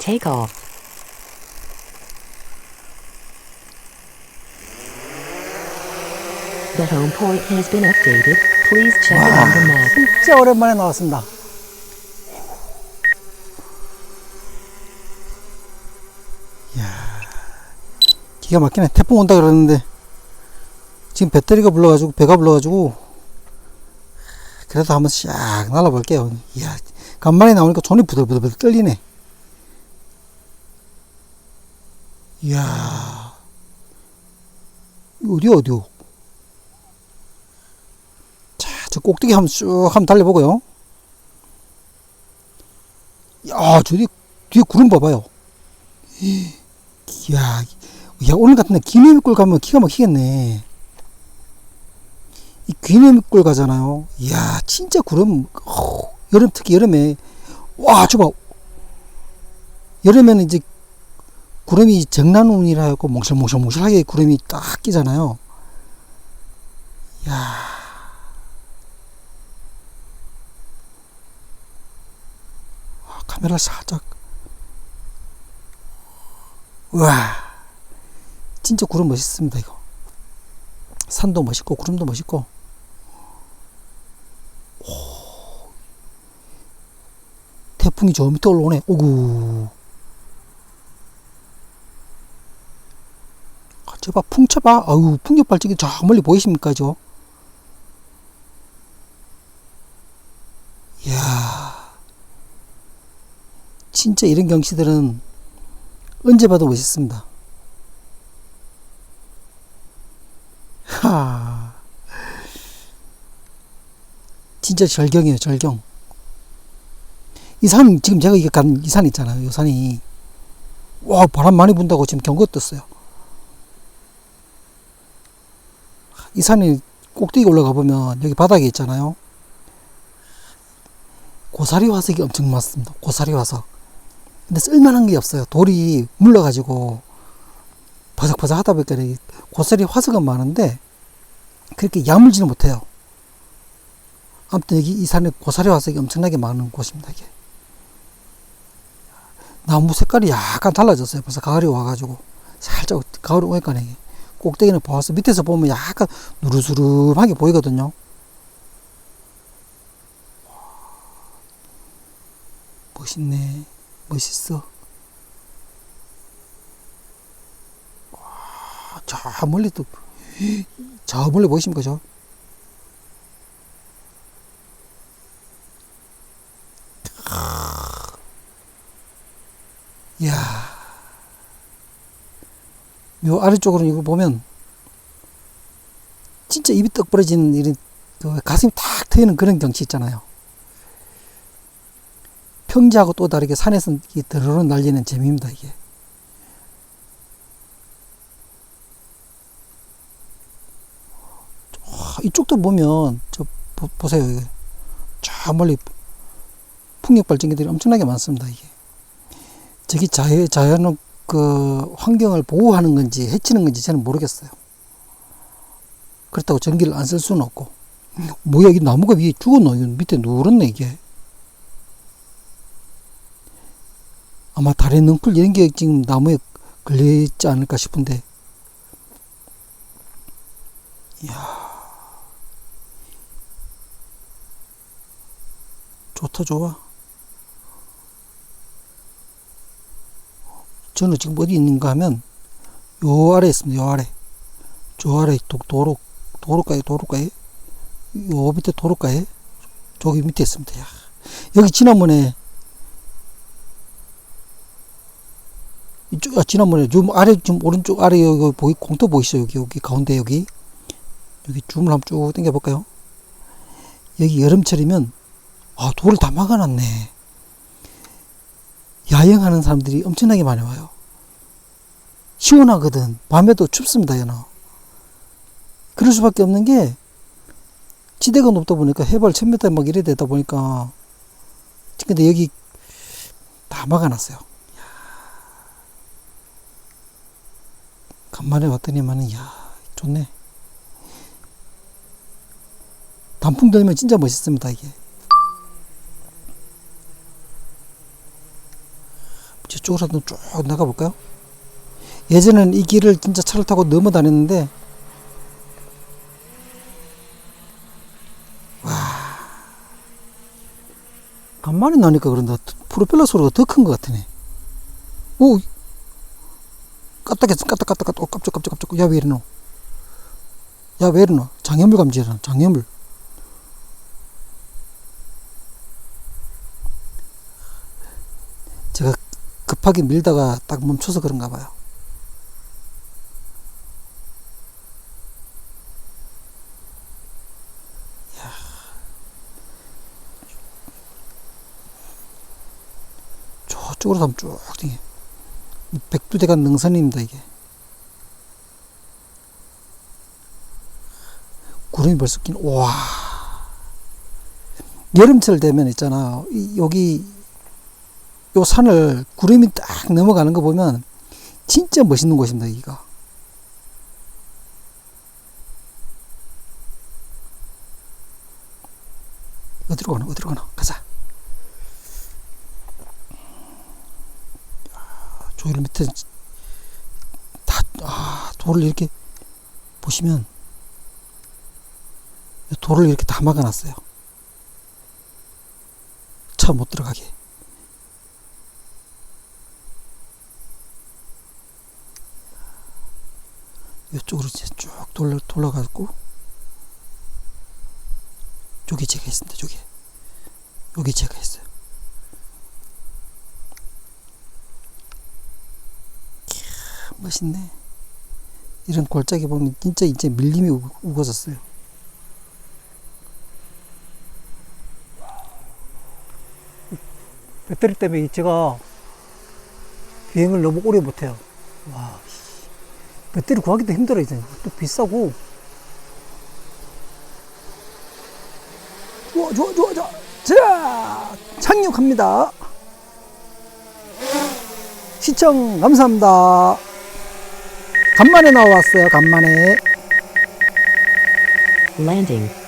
Take off. The home point has been updated. Please check it on the map. 진짜 오랜만에 나왔습니다. 이야, 기가 막히네. 태풍 온다 그러는데 지금 배터리가 불러가지고 배가 불러가지고 그래도 한번 샥 날라볼게요. 이야, 간만에 나오니까 손이 부들부들 떨리네. 이야, 어디 어디요? 자, 저 꼭대기 한번 쭉 한번 달려보고요. 야, 저 뒤에, 구름 봐봐요. 이야, 야, 오늘 같은 날 기내미골 가면 기가 막히겠네. 이 기내미골 가잖아요. 이야, 진짜 구름, 어, 여름, 특히 여름에, 와, 저봐. 여름에는 이제 구름이 정난운이라 해고 몽실몽실몽실하게 구름이 딱 끼잖아요. 야. 아, 카메라 살짝. 우와. 진짜 구름 멋있습니다 이거. 산도 멋있고 구름도 멋있고. 오. 태풍이 저 밑에 올라오네. 오구 저봐 풍차봐 아유 풍력 발전기 저 멀리 보이십니까 저 이야 진짜 이런 경치들은 언제 봐도 멋있습니다. 하. 진짜 절경이에요, 절경. 이 산, 지금 제가 이게 간, 이 산 있잖아요, 이 산이. 와, 바람 많이 분다고 지금 경고 떴어요. 이 산이 꼭대기 올라가 보면 여기 바닥에 있잖아요. 고사리 화석이 엄청 많습니다. 고사리 화석. 근데 쓸만한 게 없어요. 돌이 물러가지고 버석버석 하다 보니까 이 고사리 화석은 많은데 그렇게 야물지는 못해요. 아무튼 여기 이 산에 고사리 화석이 엄청나게 많은 곳입니다. 이게 나무 색깔이 약간 달라졌어요. 벌써 가을이 와가지고 살짝 가을이 오니까 이게 꼭대기는 보아서 밑에서 보면 약간 누르스름하게 보이거든요. 멋있네. 멋있어. 와, 저 멀리 또, 저 멀리 보이십니까, 저? 이야. 요 아래쪽으로 이거 보면, 진짜 입이 떡 벌어지는 이런, 그 가슴이 탁 트이는 그런 경치 있잖아요. 평지하고 또 다르게 산에서 이 드르르 날리는 재미입니다, 이게. 와, 이쪽도 보면, 저, 보, 보세요. 저 멀리 풍력 발전기들이 엄청나게 많습니다, 이게. 저기 자연, 자연, 그, 환경을 보호하는 건지, 해치는 건지 저는 모르겠어요. 그렇다고 전기를 안 쓸 수는 없고. 뭐야, 이 나무가 위에 죽었노? 이거 밑에 누렇네, 이게. 아마 다리 능풀 이런 게 지금 나무에 걸려있지 않을까 싶은데. 이야. 좋다, 좋아. 저는 지금 어디 있는가 하면, 요 아래 있습니다, 요 아래. 저 아래 도, 도로, 도로가에, 도로가에. 요 밑에 도로가에. 저기 밑에 있습니다, 야. 여기 지난번에 이쪽 아, 지난번에 좀 아래 좀 오른쪽 아래 여기 보이 공터 보이시죠 여기 여기 가운데 여기 여기 줌을 한번 쭉 당겨 볼까요 여기 여름철이면 아 돌을 다 막아놨네 야영하는 사람들이 엄청나게 많이 와요. 시원하거든. 밤에도 춥습니다 얘는 그럴 수밖에 없는 게 지대가 높다 보니까 해발 1000m 막 이래 되다 보니까 근데 여기 다 막아놨어요. 간만에 왔더니만은 야 좋네. 단풍 들면 진짜 멋있습니다 이게. 저쪽으로 한번 쭉 나가 볼까요? 예전에는 이 길을 진짜 차를 타고 넘어 다녔는데 와 간만에 나니까 그런다. 프로펠러 소리가 더 큰 것 같으네. 오 까딱했어 까딱 까딱 까딱 오, 깜짝 깜짝 깜짝. 야왜 이러노? 야왜 이러노? 장애물 감지잖아 장애물 제가 급하게 밀다가 딱 멈춰서 그런가 봐요. 이야. 저쪽으로 가면 쭉 땡겨. 이 백두대간 능선입니다, 이게. 구름이 벌써 낀, 와. 여름철 되면 있잖아. 이- 여기 요 산을 구름이 딱 넘어가는 거 보면 진짜 멋있는 곳입니다, 여기가. 어디로 가나, 어디로 가나, 가자. 야, 저기 밑에 다, 아, 돌을 이렇게 보시면 돌을 이렇게 다 막아놨어요. 차 못 들어가게. 이쪽으로 이제 쭉 돌려, 돌아가고 여기 제가 있습니다. 여기 여기 제가 있어요. 이야, 멋있네. 이런 골짜기 보면 진짜 이제 밀림이 우- 우거졌어요. 배터리 때문에 제가 비행을 너무 오래 못해요. 와, 배터리 구하기도 힘들어 이제. 또 비싸고. 좋아 좋아 좋아 좋아. 자 착륙합니다. 시청 감사합니다. 간만에 나왔어요 간만에. Landing.